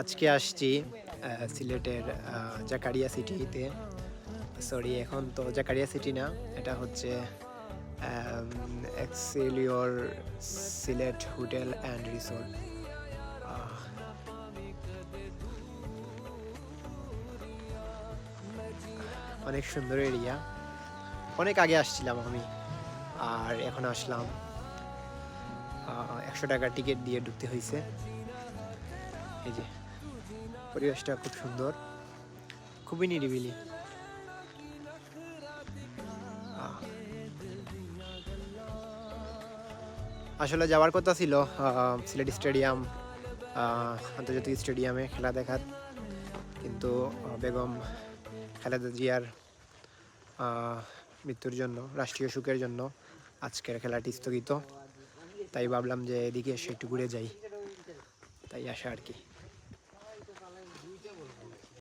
আজকে আসছি সিলেটের জাকারিয়া সিটিতে। সরি এখন তো জাকারিয়া সিটি না, এটা হচ্ছে Excelior Sylhet hotel and resort. অনেক সুন্দর এরিয়া। অনেক আগে আসছিলাম আমি, আর এখন আসলাম। একশো টাকার টিকিট দিয়ে ঢুকতে হয়েছে এই যে। পরিবেশটা খুব সুন্দর। খুবই নিরিবিলি। আসলে যাওয়ার কথা ছিল সিলেট স্টেডিয়াম আন্তর্জাতিক স্টেডিয়ামে খেলা দেখার। কিন্তু বেগম খালেদা জিয়ার মৃত্যুর জন্য, রাষ্ট্রীয় সুখের জন্য আজকের খেলাটি স্থগিত। তাই ভাবলাম যে এদিকে এসে একটু ঘুরে যাই। তাই আসা আর কি।